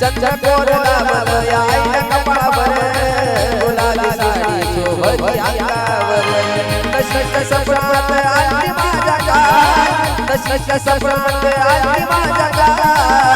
चंद्रकोर रामया कपाळावर गुलाली साडी शोभत अंगावर तशक सप्रात आली माझ्या का तशक सप्रात आली माझ्या का